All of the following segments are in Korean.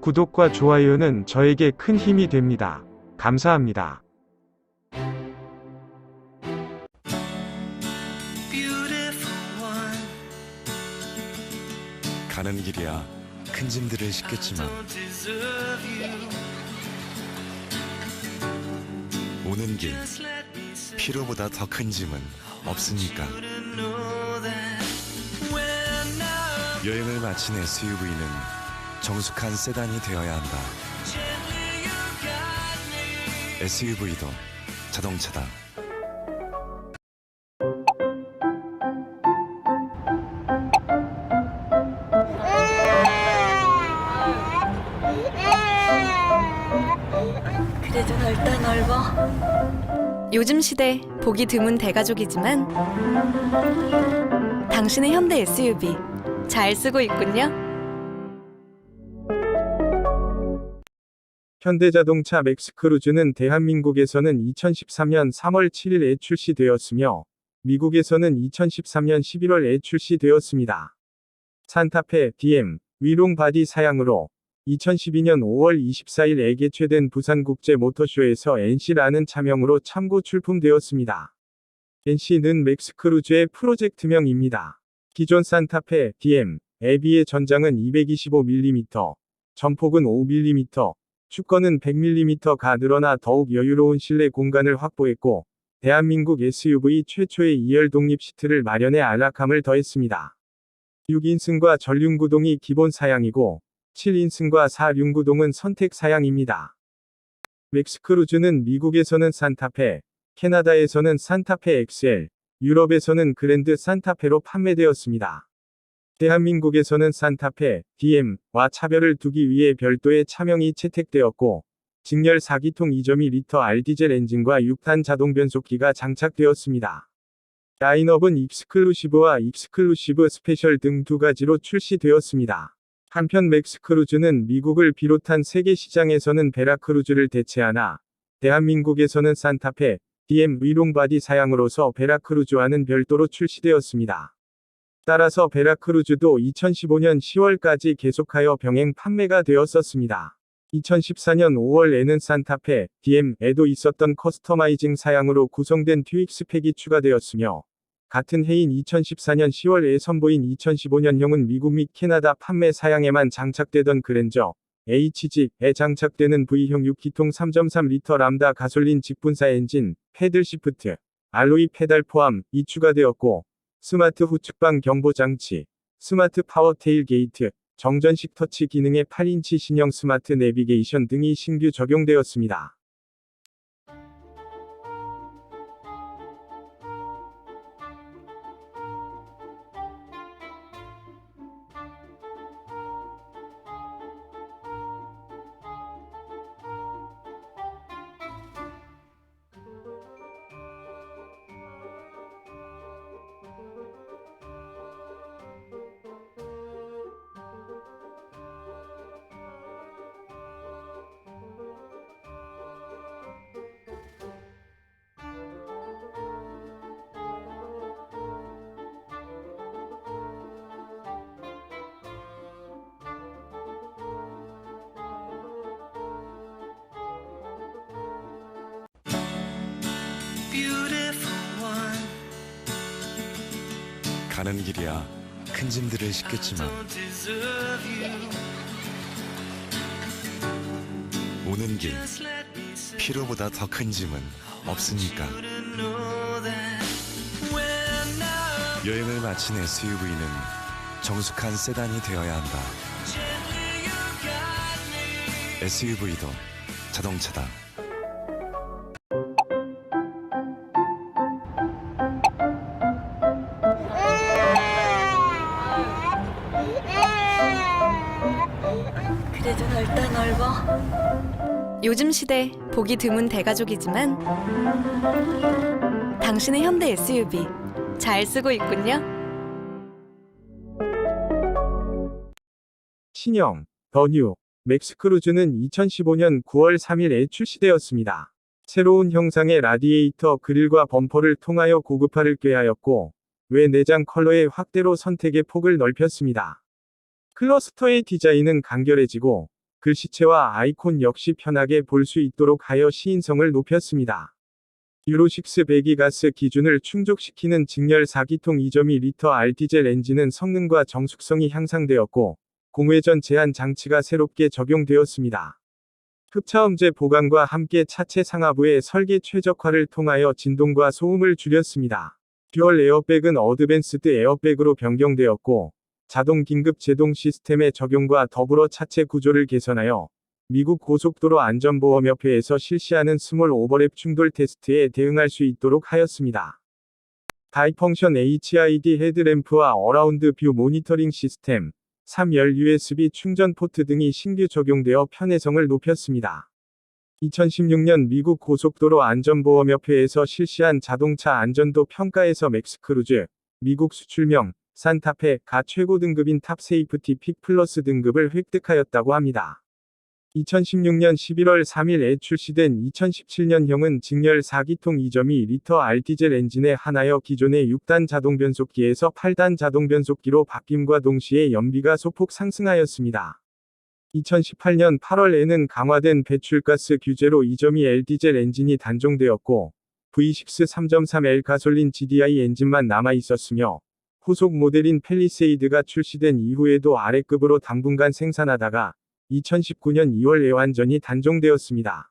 구독과 좋아요는 저에게 큰 힘이 됩니다. 감사합니다. 가는 길이야 큰 짐들을 싣겠지만. 오는 길 피로보다 더 큰 짐은 없으니까 여행을 마친 SUV는 정숙한 세단이 되어야 한다. SUV도 자동차다 그래도 넓다 넓어. 요즘 시대 보기 드문 대가족이지만 당신의 현대 SUV 잘 쓰고 있군요. 현대자동차 맥스크루즈는 대한민국에서는 2013년 3월 7일에 출시되었으며 미국에서는 2013년 11월에 출시되었습니다. 산타페 DM 위롱 바디 사양으로 2012년 5월 24일에 개최된 부산국제 모터쇼에서 NC라는 차명으로 참고 출품되었습니다. NC는 맥스크루즈의 프로젝트명입니다. 기존 산타페 DM 에비의 전장은 225mm, 전폭은 5mm, 축거는 100mm가 늘어나 더욱 여유로운 실내 공간을 확보했고, 대한민국 SUV 최초의 2열 독립 시트를 마련해 안락함을 더했습니다. 6인승과 전륜구동이 기본 사양이고, 7인승과 4륜구동은 선택 사양입니다. 맥스크루즈는 미국에서는 산타페, 캐나다에서는 산타페 XL, 유럽에서는 그랜드 산타페로 판매되었습니다. 대한민국에서는 산타페, DM와 차별을 두기 위해 별도의 차명이 채택되었고, 직렬 4기통 2.2L R디젤 엔진과 6탄 자동 변속기가 장착되었습니다. 라인업은 익스클루시브와 익스클루시브 스페셜 등 두 가지로 출시되었습니다. 한편 맥스크루즈는 미국을 비롯한 세계 시장에서는 베라크루즈를 대체하나, 대한민국에서는 산타페, DM 위롱바디 사양으로서 베라크루즈와는 별도로 출시되었습니다. 따라서 베라크루즈도 2015년 10월까지 계속하여 병행 판매가 되었었습니다. 2014년 5월에는 산타페, DM에도 있었던 커스터마이징 사양으로 구성된 튜익 스펙이 추가되었으며, 같은 해인 2014년 10월에 선보인 2015년형은 미국 및 캐나다 판매 사양에만 장착되던 그랜저, HG에 장착되는 V형 6기통 3.3리터 람다 가솔린 직분사 엔진, 패들 시프트, 알로이 페달 포함이 추가되었고, 스마트 후측방 경보 장치, 스마트 파워 테일 게이트, 정전식 터치 기능의 8인치 신형 스마트 내비게이션 등이 신규 적용되었습니다. 가는 길이야 큰 짐들을 싣겠지만. 오는 길 피로보다 더 큰 짐은 없으니까 여행을 마친 SUV는 정숙한 세단이 되어야 한다. SUV도 자동차다 그래도 넓다 넓어. 요즘 시대 보기 드문 대가족이지만 당신의 현대 SUV 잘 쓰고 있군요. 신형, 더뉴, 맥스크루즈는 2015년 9월 3일에 출시되었습니다. 새로운 형상의 라디에이터 그릴과 범퍼를 통하여 고급화를 꾀하였고, 외 내장 컬러의 확대로 선택의 폭을 넓혔습니다. 클러스터의 디자인은 간결해지고, 글씨체와 아이콘 역시 편하게 볼 수 있도록 하여 시인성을 높였습니다. 유로6 배기가스 기준을 충족시키는 직렬 4기통 2.2리터 알디젤 엔진은 성능과 정숙성이 향상되었고, 공회전 제한 장치가 새롭게 적용되었습니다. 흡차음제 보강과 함께 차체 상하부의 설계 최적화를 통하여 진동과 소음을 줄였습니다. 듀얼 에어백은 어드밴스드 에어백으로 변경되었고, 자동 긴급 제동 시스템의 적용과 더불어 차체 구조를 개선하여 미국 고속도로 안전보험협회에서 실시하는 스몰 오버랩 충돌 테스트에 대응할 수 있도록 하였습니다. 다이펑션 HID 헤드램프와 어라운드 뷰 모니터링 시스템, 3열 USB 충전 포트 등이 신규 적용되어 편의성을 높였습니다. 2016년 미국 고속도로 안전보험협회에서 실시한 자동차 안전도 평가에서 맥스크루즈, 미국 수출명, 산타페, 가 최고 등급인 탑 세이프티 픽 플러스 등급을 획득하였다고 합니다. 2016년 11월 3일에 출시된 2017년형은 직렬 4기통 2.2 리터 알디젤 엔진에 한하여 기존의 6단 자동 변속기에서 8단 자동 변속기로 바뀜과 동시에 연비가 소폭 상승하였습니다. 2018년 8월에는 강화된 배출가스 규제로 2.2L 디젤 엔진이 단종되었고, V6 3.3L 가솔린 GDI 엔진만 남아 있었으며, 후속 모델인 펠리세이드가 출시된 이후에도 아래급으로 당분간 생산하다가 2019년 2월에 완전히 단종되었습니다.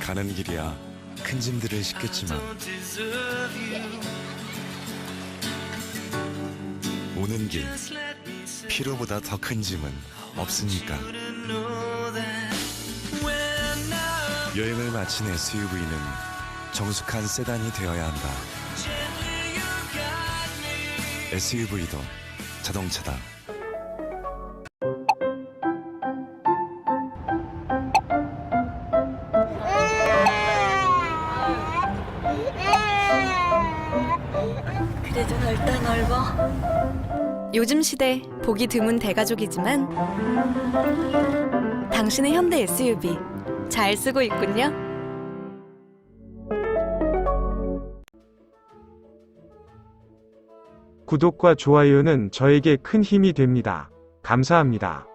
가는 길이야 큰 짐들을 싣겠지만. 오는 길 피로보다 더 큰 짐은 없으니까 여행을 마친 SUV는 정숙한 세단이 되어야 한다. SUV도 자동차다. 요즘 시대 보기 드문 대가족이지만 당신의 현대 SUV 잘 쓰고 있군요. 구독과 좋아요는 저에게 큰 힘이 됩니다. 감사합니다.